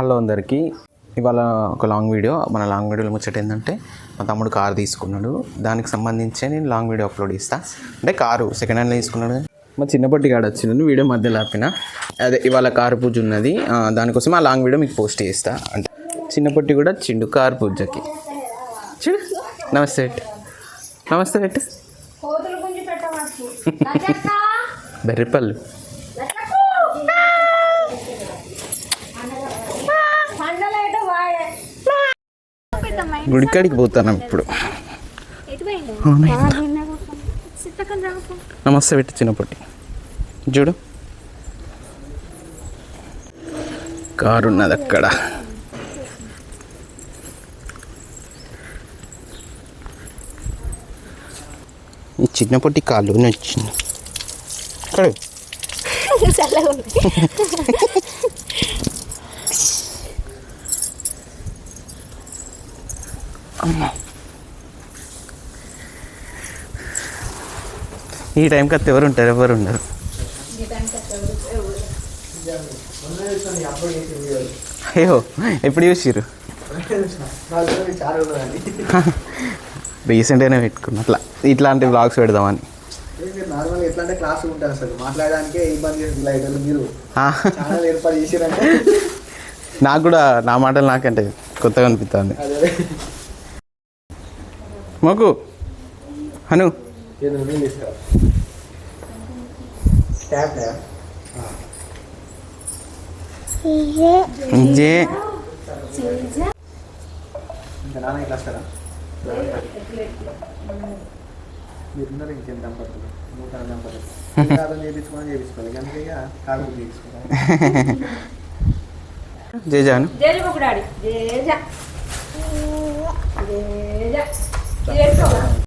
Hello అందరికీ. ఇవాళ ఒక లాంగ్ వీడియో. మన లాంగ్ వీడియోలో ముచ్చట ఏంటంటే మా తమ్ముడు కారు తీసుకున్నాడు. దానికి సంబంధించి నేను లాంగ్ వీడియో అప్లోడ్ చేస్తా. అంటే కారు సెకండ్ హ్యాండ్లో తీసుకున్నాడు. మా చిన్నపట్టి కాడ వచ్చింది వీడియో మధ్యలో ఆపిన. అదే ఇవాళ కారు పూజ ఉన్నది. దానికోసం ఆ లాంగ్ వీడియో మీకు పోస్ట్ చేస్తా. అంటే చిన్నపట్టి కూడా చిండు కారు పూజకి. చూడు నమస్తే నమస్తే బెర్రిపల్లి గుడికాడికి పోతాను ఇప్పుడు. నమస్తే పెట్టి చిన్నప్పటి చూడు. కారు ఉన్నది అక్కడ ఈ చిన్నప్పటి కాళ్ళు నచ్చింది ఇక్కడ ఉంది. ఈ టైంకి అత్త ఎవరు ఉంటారు? ఎవరు ఉండరు అయ్యో ఎప్పుడు చూసిర్రు? రీసెంట్గానే పెట్టుకున్నా. అట్లా ఇట్లాంటి బ్లాగ్స్ పెడదామని. నార్మల్ ఎట్లా అంటే క్లాస్ ఉంటారు అసలు మాట్లాడడానికే ఇబ్బంది చేస్తుంది లైట్ మీరు ఆ, ఛానల్ ఏర్పాటు చేసిరంటే నాకు కూడా నా మాటలు నాకంటే కొత్తగా అనిపిస్తుంది మోకు అను జే ఇంకా నాన్న ఇట్లా వస్తారా మీరున్నారు ఇంకేం దంపతులు నూతన దంపతులు కాదు చేయించుకోమని చేయించుకోవాలి అందుకే కాదు చేయించుకోవాలి జే జాను జేజు ఒక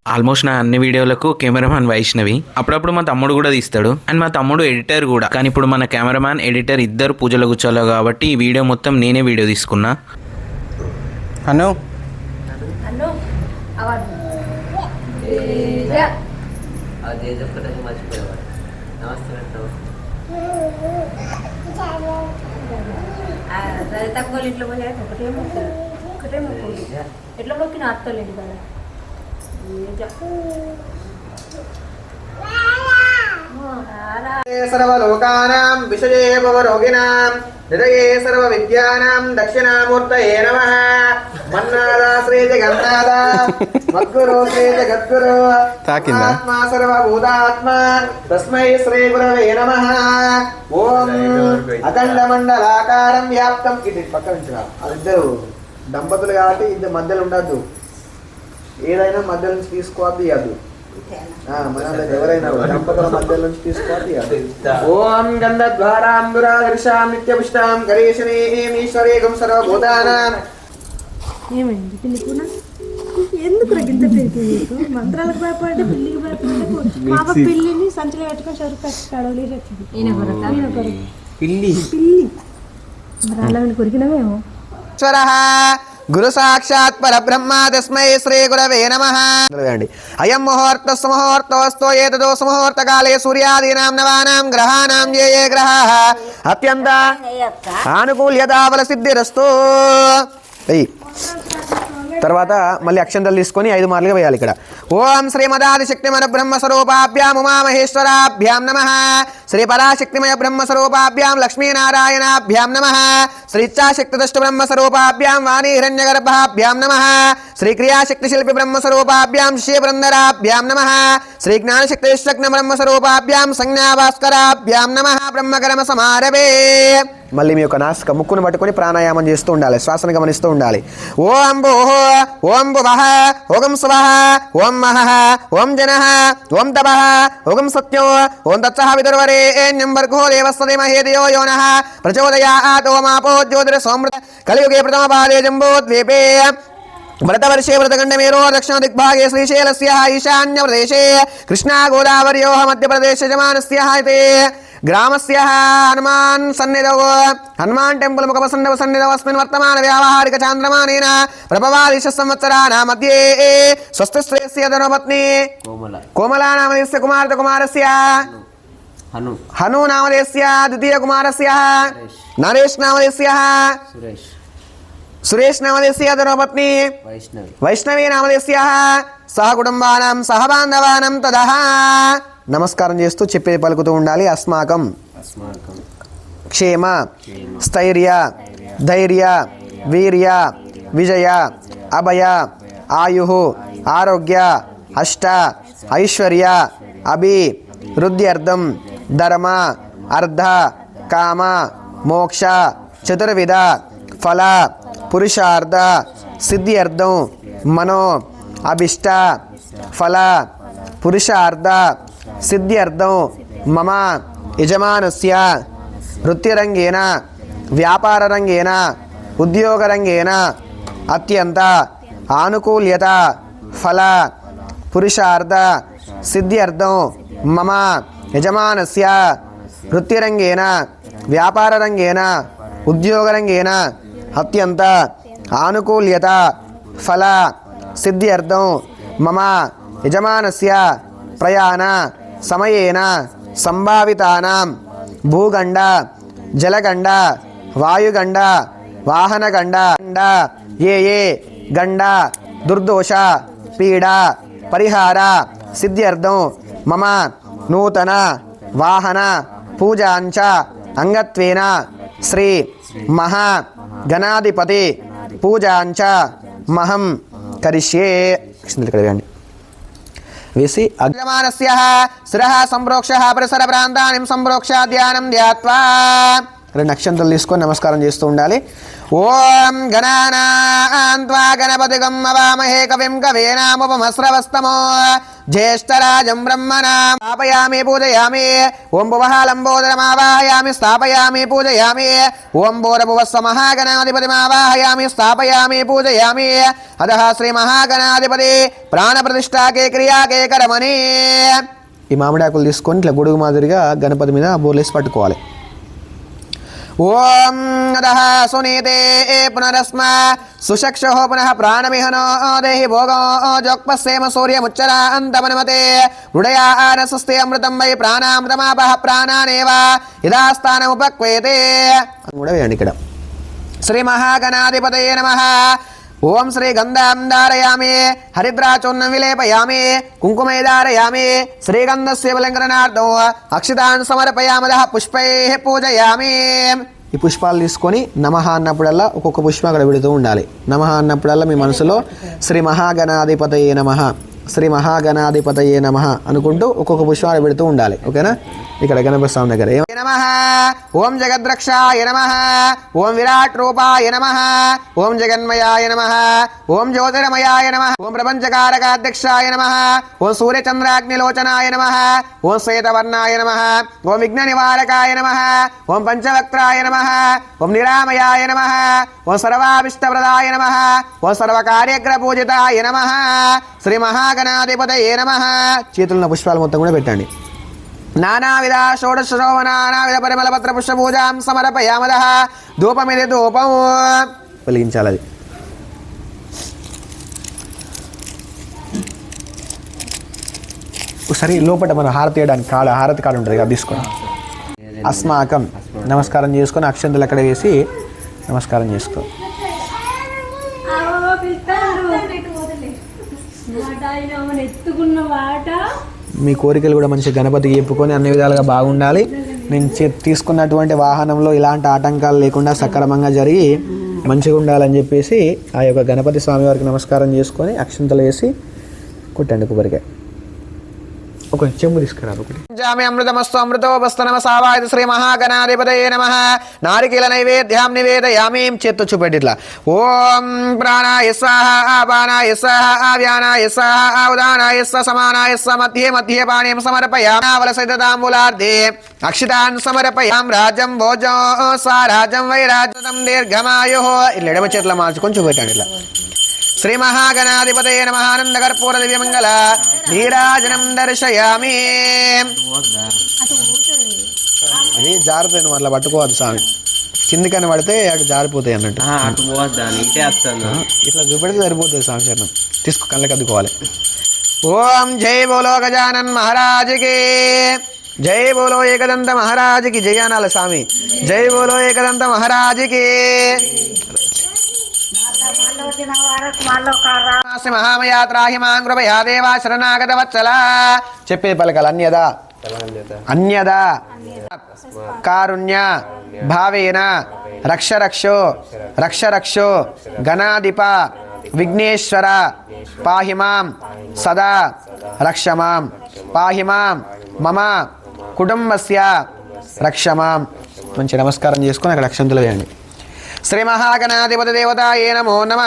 ఆల్మోస్ట్ నా అన్ని వీడియోలకు కెమెరామ్యాన్ వైష్ణవి. అప్పుడప్పుడు మా తమ్ముడు కూడా తీస్తాడు. అండ్ మా తమ్ముడు ఎడిటర్ కూడా. కానీ ఇప్పుడు మన కెమెరామ్యాన్ ఎడిటర్ ఇద్దరు పూజలు కూర్చోలో కాబట్టి ఈ వీడియో మొత్తం నేనే వీడియో తీసుకున్నా. అను. ఎట్లా మొక్కిన అత్తలేదు కదా. సర్వలోకానాం భవరోగిణాం హృదయే సర్వ విద్యానాం దక్షిణామూర్తయే నమ. మన్నాదా శ్రీ జగన్నాథ మద్గురు శ్రీ జగద్గురు? ఆత్మా సర్వభూతాత్మ తస్మై శ్రీ గురవే నమ. ఓం అఖండ మండలాకారం వ్యాప్తం. ఇది పక్క నుంచి రా. వాళ్ళిద్దరు దంపతులు కాబట్టి ఇద్దరు మధ్యలో ఉండద్దు. ఏదైనా మధ్య నుంచి తీసుకోవద్దు ఇవ్వద్దు నిత్యపుష్టాం గణేశనీం సర్వభూతానాం. ఏమైంది? ఎందుకు ఇంత మంత్రాలకు భయపడి పిల్లికి భయపడి పాప పిల్లిని సంచులో పెట్టుకొని చెరుకు కట్టి కడవలేసి వచ్చింది ఈయన కొరకు పిల్లి. పిల్లి. మరి అలా కొరికినవేమో? గురు సాక్షాత్ పరబ్రహ్మ తస్మై శ్రీ గురవే నమ. అయం ముహూర్త సుముహూర్తోస్తో ఏతదో సుముహూర్త కాలే సూర్యాదీనాం నవానాం గ్రహాణాం ఏ ఏ గ్రహాः. అత్యంత ఆనుకూల్యతావల సిద్ధిరస్తు వెయ్యి తర్వాత మళ్ళీ అక్షంతలు తీసుకొని ఐదు మార్లుగా వేయాలి ఇక్కడ. ఓం శ్రీమదాది శక్తిమయ బ్రహ్మ స్వరూపాభ్యాం ఉమామహేశ్వరాభ్యాం నమ శ్రీ పరాశక్తిమయ బ్రహ్మ స్వరూపాభ్యాం లక్ష్మీనారాయణాభ్యాం నమ శ్రీచ్చాశక్తి దృష్ట బ్రహ్మ స్వరూపాభ్యాం వాణి హిరణ్యగర్భాభ్యాం నమ శ్రీ క్రియాశక్తి శిల్పి బ్రహ్మ స్వరూపాభ్యాం శ్రీ బృందరాభ్యాం నమ శ్రీ జ్ఞానశక్తి విశ్వజ్ఞ బ్రహ్మ స్వరూపాభ్యాం సంజ్ఞా భాస్కరాభ్యాం నమ బ్రహ్మకరమ సమారభే మళ్ళీ మీ యొక్క నాసిక ముక్కును పట్టుకొని ప్రాణాయామం చేస్తూ ఉండాలి శ్వాసను గమనిస్తూ ఉండాలి. ఓం భూ ఓం భువః ఓం శువః ఓం మహ ఓం జన ఓం తపః ఓం సత్యో ఓం దత్సః విదుర్వరేణ్యం భర్గో దేవస్య ధీమహి యోన యో నః ప్రచోదయాత్ ఓమాపో జ్యోతిర్ సోమృత కలియుగే ప్రథమ పాదే జంబోద్వీపే వ్రతవర్షే వ్రతగండమేరో దక్షిణ దిగ్భాగే శ్రీశైలస్య ఈశాన్య ప్రదేశే కృష్ణా గోదావర్యోः మధ్యప్రదేశ యజమానస్య గ్రామస్య హనుమాన్ సన్నిధౌ హనుమాన్ టెంపుల్ ముఖపసన్నవ సన్నిధౌ అస్మిన్ వర్తమాన వ్యావహారిక చాంద్రమానేన ప్రభవాదిశ సంవత్సరాణ మధ్యే స్వస్తి శ్రేయస్య ధనపత్ని కోమల కోమలా నామదేశ కుమారత కుమారస్య హను హను నామదేశ ద్వితీయ కుమారస్య నరేష్ నామదేశ్య సురేష్ సురేష్ నామదేశ్య ధర్మపత్ని వైష్ణవి వైష్ణవీ నామదేశ్య సహ కుటుంబానం సహ బాంధవానం తదహ నమస్కారం చేస్తూ చెప్పేది పలుకుతూ ఉండాలి. అస్మాకం. అస్మాకం. క్షేమ. స్థైర్య. ధైర్య. వీర్య. విజయ. అభయ. ఆయు ఆరోగ్య. అష్ట. ఐశ్వర్య. అభి. వృద్ధ్యర్థం. ధర్మ. అర్ధ. కామ. మోక్ష. చతుర్విధ. ఫల. పురుషార్థ. సిద్ధ్యర్థం. మనో. అభిష్ట. ఫల. పురుషార్థ. సిద్ధ్యర్థం మమ యజమానస్య వృత్తిరంగేన వ్యాపారరంగేన ఉద్యోగరంగేన అత్యంత ఆనుకూల్యత ఫల పురుషార్థ సిద్ధ్యర్థం మమ యజమానస్య వృత్తిరంగేన వ్యాపారరంగేన ఉద్యోగరంగేన అత్యంత ఆనుకూల్యత ఫల సిద్ధ్యర్థం మమ యజమానస్య ప్రయాణ సమయేన సంభావితానాం భూగండ జలగండ వాయుగండ వాహనగండ గండ ఏ ఏ గండ దుర్దోష పీడ పరిహార సిద్ధ్యర్థం మమ నూతన వాహన పూజాంచ అంగత్వేన శ్రీ మహా గణాధిపతి పూజాంచ మహం కరిష్యే. అక్షింతలు ఇక్కడ వేసి అగ్రమానస్య శిరహ సంప్రోక్ష పరిసర ప్రాంతాన్ని సంప్రోక్ష ధ్యానం ధ్యాత్వా. రెండు అక్షంతలు తీసుకొని నమస్కారం చేస్తూ ఉండాలి. ఓం గణానాన్వా గణపతిగం అవామహే కవిం కవేనాముపమస్రవస్తమో. జ్యేష్టరాజం బ్రహ్మణా స్థాపయామి పూజయామి. ఓం భువహాలంబోదరమావాహయామి స్థాపయామి పూజయామి. ఓం భూరభువస్వ మహాగణాధిపతిమావాహయామి స్థాపయామి పూజయామి. అధః శ్రీ మహాగణాధిపతి ప్రాణప్రతిష్టాకే క్రియాకే కరమణి. ఈ మామిడాకులు తీసుకొని ఇట్లా గొడుగు మాదిరిగా గణపతి మీద బోర్లేసి పట్టుకోవాలి. ఓం అధః సునీతే పునరస్మ. సుషక్షో పునః ప్రాణమిహనో దేహి భోగో జోక్పస్సేమ సూర్యముచ్చరాంతమనుమతే. హృదయానసస్తే అమృతం వై ప్రాణామృతమాపహ ప్రాణానేవ. యథాస్థానముపక్వేతే అని కూడా వేయండి ఇక్కడ. శ్రీ మహాగణాధిపతయే నమ. ఓం శ్రీ గంధాం ధారయామి హరిద్రాచూర్ణం విలేపయామి కుంకుమే ధారయామి శ్రీగంధస్య బలంకరణార్థం అక్షితాన్ సమర్పయామద పుష్పై పూజయామి. ఈ పుష్పాలు తీసుకొని నమహ అన్నప్పుడల్లా ఒక్కొక్క పుష్పం అక్కడ పెడుతూ ఉండాలి. నమహ అన్నప్పుడల్లా మీ మనసులో శ్రీ మహాగణాధిపతయే నమ. శ్రీ మహాగణాధిపతయే నమ అనుకుంటూ ఒక్కొక్క పుష్పాలు పెడుతూ ఉండాలి ఓకేనా ఇక్కడ గణపతి స్వామి దగ్గర నమ ఓం జగద్రక్షాయ నమ ఓం విరాట్ రూపాయ నమ ఓం జగన్మయాయ నమ ఓం జ్యోతిరమయాయ నమ ఓం ప్రపంచకారకాధ్యక్షాయ నమ ఓం సూర్యచంద్రాగ్నిలోచనాయ నమ ఓం శ్వేతవర్ణాయ నమ ఓం విఘ్న నివారకాయ నమ ఓం పంచవక్త్రాయ నమ ఓం నిరామయాయ నమ ఓం సర్వాభిష్టప్రదాయ నమ ఓం సర్వకార్యగ్రపూజితాయ నమ శ్రీ మహా ఏ నమ. చేతుల్లో పుష్పాలు మొత్తం కూడా పెట్టండి. నానావిధ షోడశ శోభన నానావిధ పరిమళ పత్ర పుష్ప సమర్పయామద. ధూపమిది ధూపం. వెలిగించాలి అది ఒకసారి లోపల మన హారతి వేయడానికి కాడ హారతి కాడ ఉంటుంది కదా తీసుకొని. అస్మాకం. నమస్కారం చేసుకొని అక్షంతలు అక్కడ వేసి నమస్కారం చేసుకో. మీ కోరికలు కూడా మంచి గణపతికి చెప్పుకొని అన్ని విధాలుగా బాగుండాలి. నేను తీసుకున్నటువంటి వాహనంలో ఇలాంటి ఆటంకాలు లేకుండా సక్రమంగా జరిగి మంచిగా ఉండాలని చెప్పేసి ఆ యొక్క గణపతి స్వామి వారికి నమస్కారం చేసుకొని అక్షంతలు వేసి కొట్టండి కొబ్బరికాయ. ఒక చెంబు తీసుకురారు ఒకటి. జామి అమృతమస్తు అమృతోపస్త నమ సావాయ శ్రీ మహాగణాధిపతయే నమ. నారికేల నైవేద్యాం నివేదయామి చేత్తో చూపెట్టి ఇట్లా ఓం ప్రాణాయ స్వాహ ఆపానాయ స్వాహ ఆవ్యానాయ స్వాహ ఉదానాయ స్వ సమానాయ స్వ మధ్యే మధ్యే పాణీయం సమర్పయామావల సైతాంబులార్ధే అక్షితాన్ సమర్పయాం రాజం భోజం స్వరాజం వై వైరాజం దీర్ఘమాయు. ఇట్లా ఎడమ చేతిలో మార్చుకొని చూపెట్టాడు ఇట్లా. శ్రీ ఆనంద కర్పూర దివ్యమంగళ. నీరాజనం దర్శయామి. అది నువ్వు అట్లా పట్టుకోవద్దు స్వామి. కిందికని పడితే అటు జారిపోతాయి అన్నట్టు. ఇట్లా చూపెడితే సరిపోతుంది స్వామి చరణం తీసుకో కళ్ళకి అద్దుకోవాలి. ఓం జై బోలో గజానన్ మహారాజుకి. జై బోలో ఏకదంత మహారాజుకి జయ అనాలి స్వామి. జై బోలో ఏకదంత మహారాజుకి. శ్రీ దేవా శరణాగత వత్సల చెప్పే పలకాలి అన్యదా? అన్యదా? కారుణ్య భావేన రక్షరక్షో రక్షరక్షో రక్ష గణాధిప విఘ్నేశ్వర పాహిమాం సదా రక్షమాం పాహిమాం మమ కుటుంబస్య రక్షమాం. మంచి నమస్కారం చేసుకొని అక్కడ అక్షంతులు వేయండి. శ్రీ మహాగణాధిపతి దేవతాయే నమో నమ.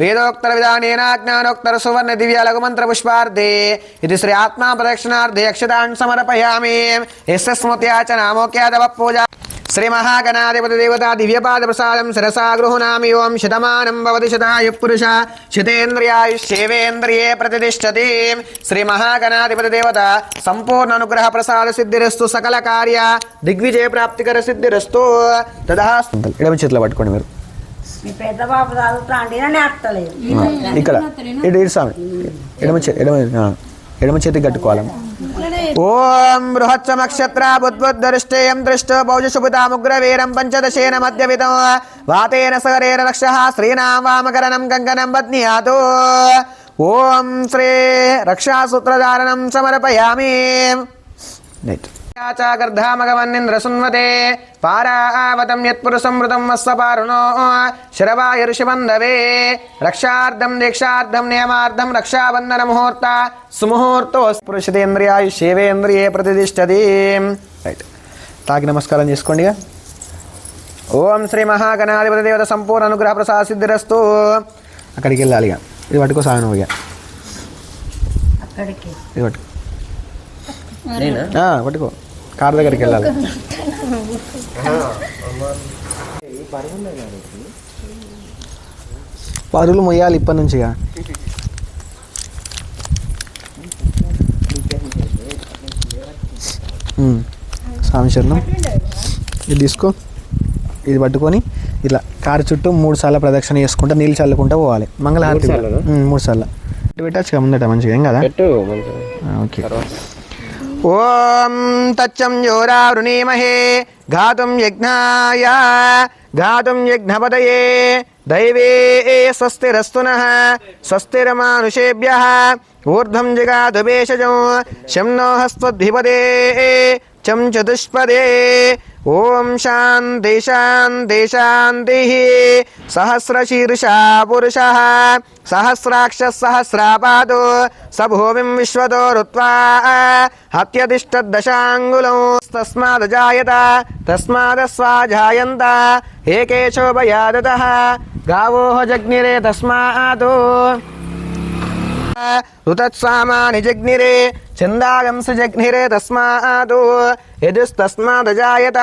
వేదోక్తర విధానేన జ్ఞానోక్తర సువర్ణ దివ్య మంత్ర పుష్పార్థే ఇది శ్రీ ఆత్మా ప్రదక్షిణార్థే అక్షతాన్ సమర్పయామి. ఎస్ స్మృత్యా చ నామోక్యాదవ పూజ శ్రీ మహాగణాధిపతి దేవతా దివ్యపాద ప్రసాదం శిరసా గృహుణామి ఓం శతమానం భవతి శతాయు పురుష శతేంద్రియాయుష్యేవేంద్రియే ప్రతిష్టతి. శ్రీ మహాగణాధిపతి దేవత సంపూర్ణ అనుగ్రహ ప్రసాద సిద్ధిరస్తు సకల కార్య దిగ్విజయ ప్రాప్తికర సిద్ధిరస్తు. తదా ఎడమ చేతిలో పట్టుకోండి మీరు. ఇక్కడ. ఇటు ఇటు స్వామి. ఎడమ చేతి ఎడమ ఎడమ చేతి కట్టుకోవాలి. ఓం బృహత్సమక్షత్ర బుద్బుద్ధరిష్టేయం దృష్ట పౌజశుభుతాముగ్రవీరం పంచదశేన మధ్యవితం వాతేన సగరేణ రక్ష శ్రీనాం వామకరణం కంకణం బధ్నియాదు ఓం శ్రీ రక్షాసూత్రధారణం సమర్పయామి. రైట్ చాగర్ధామగవన్నింద్రసున్వతే పారావతం యత్పురుషమృతం వస్సపారుణో శరవాయ ఋషిబంధవే. రక్షార్థం దీక్షార్థం నియమార్థం రక్షాబంధన ముహూర్త. సుముహూర్తో పురుషతేంద్రియాయుషేవేంద్రియే ప్రతిష్టతి. రైట్. తాకి నమస్కారం చేసుకోండి. ఓం శ్రీ మహాగణాధిపతి దేవత సంపూర్ణ అనుగ్రహ ప్రసాద సిద్ధిరస్తు. అక్కడికి వెళ్ళాలి ఇక. ఇది పట్టుకో సాగను ఇక. అక్కడికి. ఇది పట్టుకో. ఆ, పట్టుకో. కార్ దగ్గరికి వెళ్ళాలి. పరులు మొయ్యాలి ఇప్పటి నుంచిగా ఉమ్. స్వామి శరణం. ఇది తీసుకో. ఇది పట్టుకొని ఇట్లా కారు చుట్టూ మూడు సార్లు ప్రదక్షిణ చేసుకుంటా నీళ్ళు చల్లుకుంటా పోవాలి. మంగళహారతి మూడు సార్లు పెట్టచ్చు ముందట మంచిగా ఏం కదా? ఓకే. ॐ तच्चं योरावृणीमहे घातुं यज्ञाय, घातुं यज्ञपदये दैवे स्वस्तिरस्तु नः, स्वस्तिरमानुषेभ्यः, ऊर्ध्वं जगाधुभेषजं शं नो हस्त्वद्धिपदे चं चतुष्पदे ॐ शान्ति शान्ति शान्तिः सहस्रशीर्षा पुरुषः सहस्राक्षसहस्रापादो स भूमिं विश्वतो रुत्वा हत्यतिष्ठद्दशाङ्गुलंस्तस्मादजायत तस्मादस्वाजायन्त एकेशोभयादतः गावोः जग्निरे तस्मात्। ऋतत्स्वामानि जग्निरे తస్మాత్ ఋతత్సామాని జగ్నిరే ఛందాగంస జగ్నిరే తస్మాత్ యదుస్తస్మాదజాయత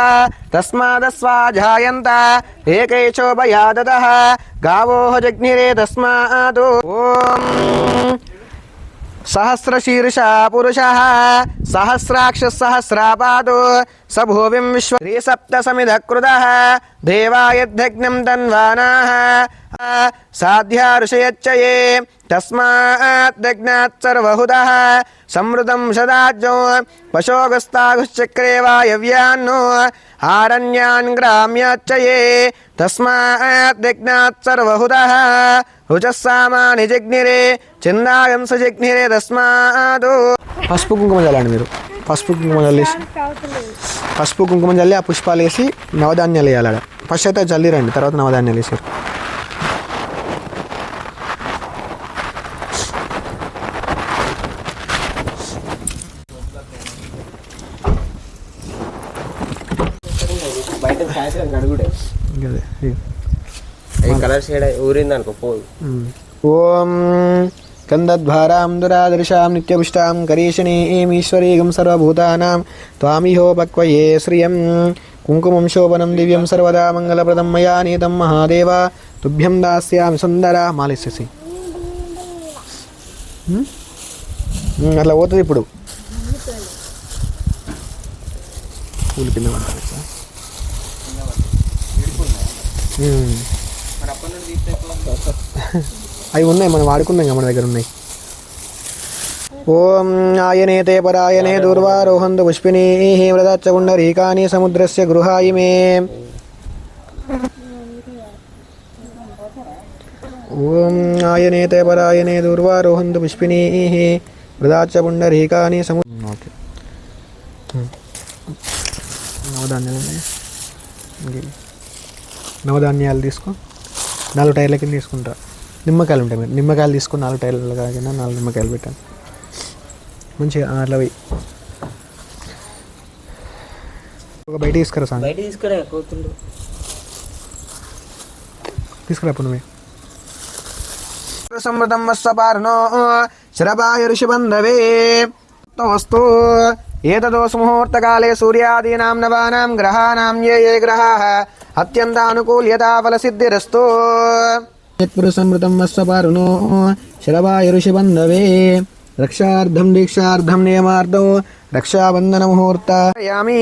తస్మాదస్వాజాయంత ఏకైశోభయాదత గావో జగ్నిరే తస్మాత్ ఓం సహస్రశీర్ష పురుష సహస్రాక్ష సహస్రాపాదో స భూమిం విశ్వ త్రిసప్తసమిధ కృత దేవాయద్ధగ్నం తన్వానా. సాధ్యా ఋషయచ్చయే తస్మాత్ దగ్నాత్ సర్వహుద సమృతం సదాజ్జో పశోగస్తాగుశ్చక్రే వాయవ్యాన్నో ఆరణ్యాన్ గ్రామ్యాచ్చయే. తస్మాత్ దగ్నాత్ సర్వహుద రుచస్సామాని జగ్నిరే. చిందాయంస జగ్నిరే తస్మాదు పసుపు కుంకుమ చల్లండి మీరు. పసుపు కుంకుమ చల్లేసి. పసుపు కుంకుమ చల్లి ఆ పుష్పాలు వేసి నవధాన్యాలు వేయాలి ఫస్ట్ అయితే చల్లిరండి తర్వాత నవధాన్యాలు వేసారు. బయట సాయంత్రం గడుగుడే. అదే, ఇగో. ఈ కలర్ షేడ్ ఊరింది అనుకో పోదు ఓం కందద్వారాం దురాదృశాం నిత్యపుష్టాం కరీషణీమీశ్వరీగం సర్వభూతానాం త్వామిహోపక్వయే శ్రియం కుంకుమం శోభనం దివ్యం సర్వదా మంగళప్రదం మయా నీతం మహాదేవ తుభ్యం దాస్యామి సుందర మాలేసేసి అట్లా పోతుంది ఇప్పుడు పూలు కింద పడ్డాయి ఇట్లా. అవి ఉన్నాయి మనం వాడుకున్నాం మన దగ్గర ఉన్నాయి. ఓం ఆయనేతే పరాయణే దూర్వారోహంతు పుష్పిణీः వ్రతాచ్చ పుండరీకాని సముద్రస్య గృహాయి మే. ఓం ఆయనేతే పరాయణే దూర్వారోహంతు పుష్పిణీः వ్రతాచ్చ పుండరీకాని సము ఓకే. నవధాన్యాలు. నవధాన్యాలు తీసుకో. నాలుగు టైర్ల కింద తీసుకుంటా. నిమ్మకాయలు ఉంటాయి మీరు. నిమ్మకాయలు తీసుకుని నాలుగు టైర్ల కింద నాలుగు నిమ్మకాయలు పెట్టాను మంచిగా అట్లా పోయి. ఒక బయట తీసుకురా సాంగ్ బయట తీసుకురా కోతుండు తీసుకురా పునమే సమృతం శరభాయ ఋషిబంధవే వస్తు ఏతదోస్ ముహూర్తకాలే సూర్యాదీనాం నవానాం గ్రహాణాం ఏ ఏ గ్రహాः అత్యంత అనుకూల్యతా ఫలసిద్ధిరస్తు యత్పురుషమృతం వస్వపారుణో శరభాయ ఋషిబంధవే రక్షార్థం దీక్షార్థం నియమార్థం రక్షాబంధన ముహూర్తయామి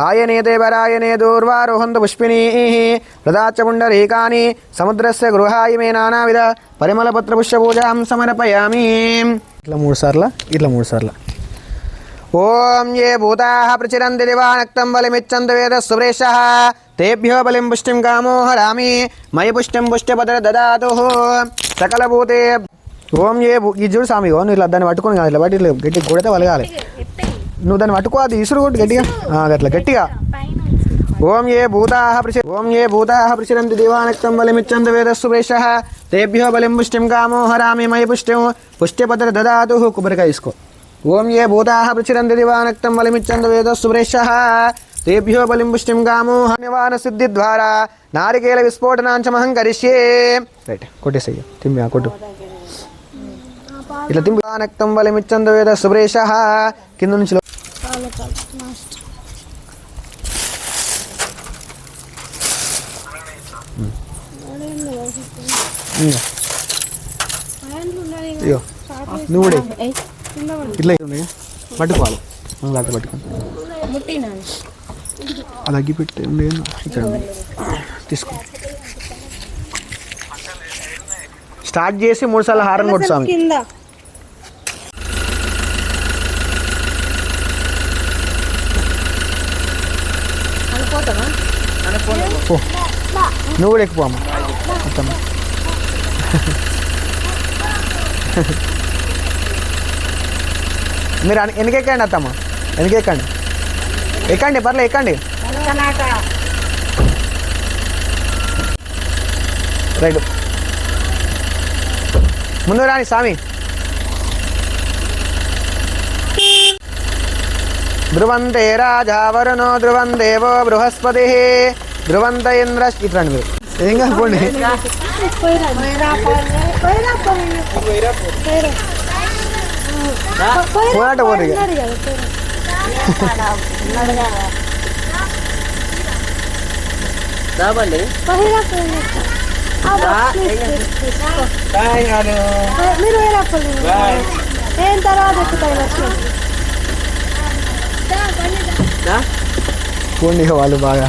ఆయనే దేవరాయనే దూర్వారోహంతు పుష్పిణీः ప్రదాచ పుండరీకాని సముద్రస్య గృహాయి మే నానావిధ పరిమళపత్ర పుష్పపూజాం సమర్పయామి ఇట్లా మూడు సార్లు ఇట్లా మూడు సార్లు ఓం ఏ భూతాः ప్రచిరంతి దివానక్తం బలిమిచ్చంతు వేద సురేషः తేభ్యో బలిం పుష్టిం కామో హరామి మయి పుష్టిం పుష్టిపత్ర దదాతు సకలభూతే ఓం ఏ భూ- ఇది చూడు స్వామి ఓ నువ్వు ఇట్లా దాన్ని పట్టుకొని కాదు ఇట్లా పట్టి ఇట్లా గట్టి కొడితే వలగాలి నువ్వు దాన్ని పట్టుకో అది ఇసురు కొట్టు గట్టిగా? ఆ, అట్లా గట్టిగా. ఓం ఏ భూతాः ప్రచి ఓం ఏ భూతాः ప్రచిరంతి దివానక్తం బలిమిచ్చంతు వేద సురేషः తేభ్యో బలిం పుష్టిం కామో హరామి మయి పుష్టిం పుష్టిపత్ర దదాతు కొబ్బరికాయ తీసుకో। ఓం ఏ భూతాः ప్రచిరంతి దివానక్తం బలిమిచ్చంతు వేద సురేషः తేభ్యో బలిం పుష్టిం కామో నివారణ సిద్ధి ద్వారా. నారికేల విస్ఫోటనాంచమహం కరిష్యే. రైట్ కొట్టేసయ్య తిమ్మి కొట్టు. ఇట్లా తింపి నక్తం బలిమిచ్చంతు వేద సురేష కింద నుంచి. ఇగో. నువ్వు. ఇట్లా పట్టుకోవాలి అట్లా పట్టుకోండి అది అగ్గి పెట్టి ఉండేది ఇక్కడ. తీసుకో. స్టార్ట్ చేసి మూడు సార్లు హారం కొట్టు స్వామి. నువ్వు కూడా ఎక్కువ అమ్మ. మీరు వెనకెక్కండి అత్తమ్మ. వెనకెక్కండి ఎక్కండి. పర్లే ఎక్కండి. రైట్. ముందు రాని స్వామి. ధ్రువంతే రాజా వరుణో ధ్రువం దేవో బృహస్పతి. ధ్రువంత ఇంద్ర ఇట్లా మీరు. ఏం కాకుండా పోరాట పోరు ఇక రాబండి పోయిరా పోయిరా మీరు వేరే ఏం తర్వాత ఎక్కుతాయి లక్ష్మి పోండి ఇక వాళ్ళు బాగా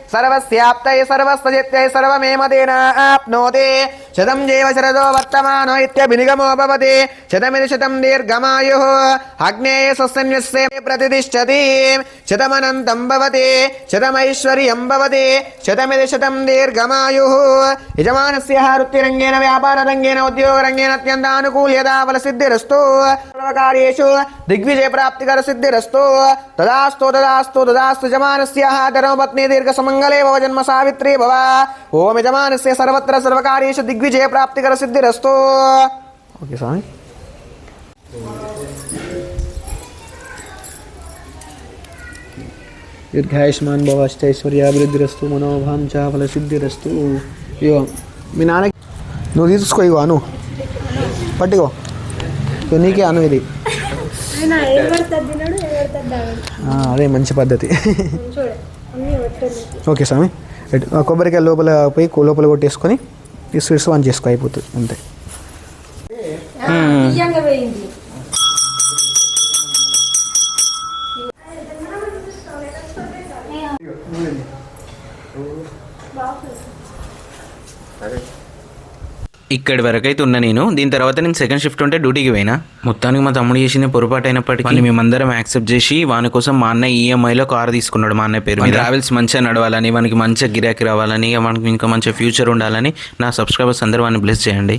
సర్వస్యాప్తై సర్వస్వజిత్యై సర్వమేమ తేన ఆప్నోతి శతం జీవ శరదో వర్తమానో ఇత్యభినిగమో భవతి. శతమిది శతం దీర్ఘమాయు. అగ్నేయ స్వస్యన్యస్యే ప్రతిష్టతి. శతమనంతం భవతి. శతమైశ్వర్యం భవతి. శతమిది శతం దీర్ఘమాయు. యజమానస్య వృత్తిరంగేణ వ్యాపారరంగేణ ఉద్యోగరంగేణ అత్యంతానుకూల్యతా ఫలసిద్ధిరస్తు. సర్వకార్యేషు దిగ్విజయ ప్రాప్తికర సిద్ధిరస్తు తదాస్తు తదాస్తు తదాస్తు యజమానస్య ధర్మపత్ని దీర్ఘ సుమంగళే భవ జన్మ సావిత్రి భవ. ఓం యజమానస్య సర్వత్ర సర్వకార్యేషు దిగ్ దిగ్విజయ ప్రాప్తికర సిద్ధిరస్తు ఓకే స్వామి దీర్ఘాయుష్మాన్ భవ అష్టైశ్వర్యాభివృద్ధిరస్తు మనోభాంచా ఫలసిద్ధిరస్తు ఇగో మీ నాన్న నువ్వు తీసుకో ఇగో అను పట్టుకో ఇగో నీకే అను ఇది ఆయన ఏం పడుతుంది తిన్నాడు ఏం పడుతుంది తాగడు ఆ, అదే మంచి పద్ధతి చూడ అన్నీ పెట్టండి ఓకే స్వామి ఎటు- ఆ కొబ్బరికాయ లోపల పోయి కో- లోపల కొట్టేసుకొని ఈ స్వీట్స్ వన్ చేసుకో అయిపోతుంది అంతే ఇక్కడి వరకు అయితే ఉన్నా నేను. దీని తర్వాత నేను సెకండ్ షిఫ్ట్ ఉంటే డ్యూటీకి పోయినా. మొత్తానికి మా తమ్ముడు చేసిన పొరపాటు అయినప్పటికీ మేమందరం యాక్సెప్ట్ చేసి వాని కోసం మా అన్న ఈఎంఐలో కార్ తీసుకున్నాడు. మా అన్నయ్య పేరు ట్రావెల్స్ మంచిగా నడవాలని వానికి మంచిగా గిరాకీ రావాలని మనకి ఇంకా మంచిగా ఫ్యూచర్ ఉండాలని నా సబ్స్క్రైబర్స్ అందరూ వాడిని బ్లెస్ చేయండి.